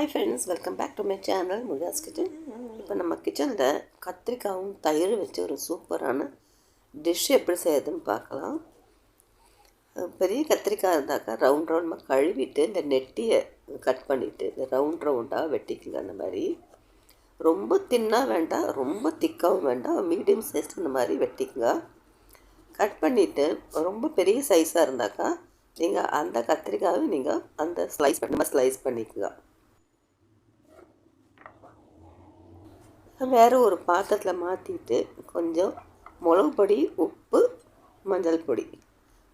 Hi friends welcome back to my channel Murugas kitchen இப்போ நம்ம கிச்சனில் கத்திரிக்காயும் தயிர் வச்சு ஒரு சூப்பரான டிஷ் எப்படி செய்யறதுன்னு பார்க்கலாம். பெரிய கத்திரிக்காய் இருந்தாக்கா ரவுண்ட் ரவுண்டாக கழுவிட்டு இந்த நெட்டியை கட் பண்ணிவிட்டு இந்த ரவுண்ட் ரவுண்டாக வெட்டிக்கங்க அந்த மாதிரி. ரொம்ப தின்னாக வேண்டாம் ரொம்ப திக்காகவும் வேண்டாம் மீடியம் சைஸ் இந்த மாதிரி வெட்டிக்கங்க. கட் பண்ணிவிட்டு ரொம்ப பெரிய சைஸாக இருந்தாக்கா நீங்கள் அந்த கத்திரிக்காயை நீங்கள் அந்த ஸ்லைஸ் பண்ணி ஸ்லைஸ் பண்ணிக்கலாம் வேறு ஒரு பாத்திரத்தில் மாற்றிட்டு கொஞ்சம் மிளகு பொடி உப்பு மஞ்சள் பொடி.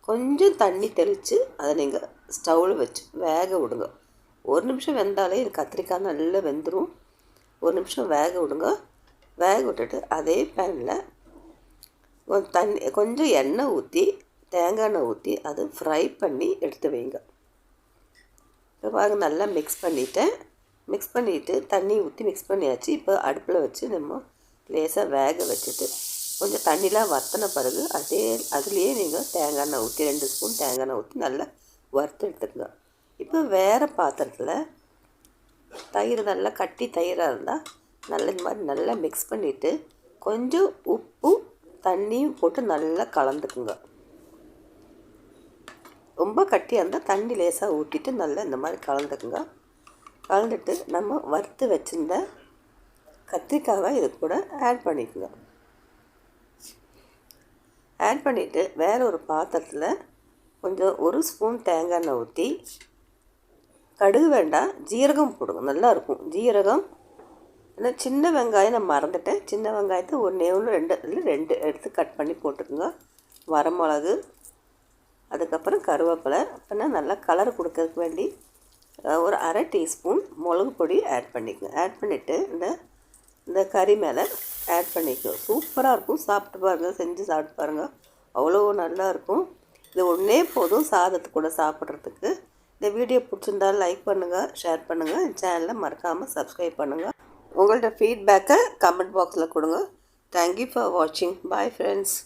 கொஞ்சம் தண்ணி தெளித்து அதை நீங்கள் ஸ்டவ்வில் வச்சு வேக விடுங்க. ஒரு நிமிஷம் வெந்தாலே இது கத்திரிக்காய் நல்லா வெந்துடும் ஒரு நிமிஷம் வேக விடுங்க. வேக விட்டுட்டு அதே பேனில் தண்ணி கொஞ்சம் எண்ணெய் ஊற்றி தேங்காய் எண்ணெய் ஊற்றி அது ஃப்ரை பண்ணி எடுத்து வைங்க. இப்போ பாருங்கள் நல்லா மிக்ஸ் பண்ணிவிட்டேன் மிக்ஸ் பண்ணிவிட்டு தண்ணி ஊற்றி மிக்ஸ் பண்ணியாச்சு. இப்போ அடுப்பில் வச்சு நம்ம லேசாக வேக வச்சுட்டு கொஞ்சம் தண்ணிலாம் வத்தின பிறகு அதே அதுலேயே நீங்கள் தேங்காய் எண்ணெய் ஊற்றி ரெண்டு ஸ்பூன் தேங்காய் எண்ணெய் ஊற்றி நல்லா வறுத்து எடுத்துக்கங்க. இப்போ வேறு பாத்திரத்தில் தயிர் நல்லா கட்டி தயிராக இருந்தால் நல்லா இந்த மாதிரி நல்லா மிக்ஸ் பண்ணிவிட்டு கொஞ்சம் உப்பு தண்ணியும் போட்டு நல்லா கலந்துக்குங்க. ரொம்ப கட்டியாக இருந்தால் தண்ணி லேசாக ஊற்றிட்டு நல்லா இந்த மாதிரி கலந்துக்குங்க. கலந்துட்டு நம்ம வறுத்து வச்சுருந்த கத்திரிக்காவை இது கூட ஆட் பண்ணிக்கலாம் ஆட் பண்ணிவிட்டு வேறு ஒரு பாத்திரத்தில் கொஞ்சம் ஒரு ஸ்பூன் தேங்காய் எண்ணெய் ஊற்றி கடுகு வேண்டாம் ஜீரகம் போடுங்க. நல்லாயிருக்கும் ஜீரகம் ஏன்னா சின்ன வெங்காயம் நான் மறந்துட்டேன். சின்ன வெங்காயத்தை ஒன்றே ஒன்று ரெண்டு இல்லை ரெண்டு எடுத்து கட் பண்ணி போட்டுக்கோங்க. வரமிளகு அதுக்கப்புறம் கருவேப்பிலை. அப்படின்னா நல்லா கலர் கொடுக்கறதுக்கு வேண்டி ஒரு அரை டீஸ்பூன் மிளகு பொடி ஆட் பண்ணிக்கோங்க. ஆட் பண்ணிவிட்டு இந்த இந்த கறி மேலே ஆட் பண்ணிக்கோ. சூப்பராக இருக்கும். சாப்பிட்டு பாருங்கள் செஞ்சு சாப்பிட்டு பாருங்கள் அவ்வளோ நல்லா இருக்கும். இது ஒன்றே போதும் சாதத்து கூட சாப்பிட்றதுக்கு. இந்த வீடியோ பிடிச்சிருந்தா லைக் பண்ணுங்கள் ஷேர் பண்ணுங்கள் என் சேனலை மறக்காமல் சப்ஸ்கிரைப் பண்ணுங்கள் உங்கள்ட்ட ஃபீட்பேக்கை கமெண்ட் பாக்ஸில் கொடுங்க. தேங்க்யூ ஃபார் வாட்சிங் பாய் ஃப்ரெண்ட்ஸ்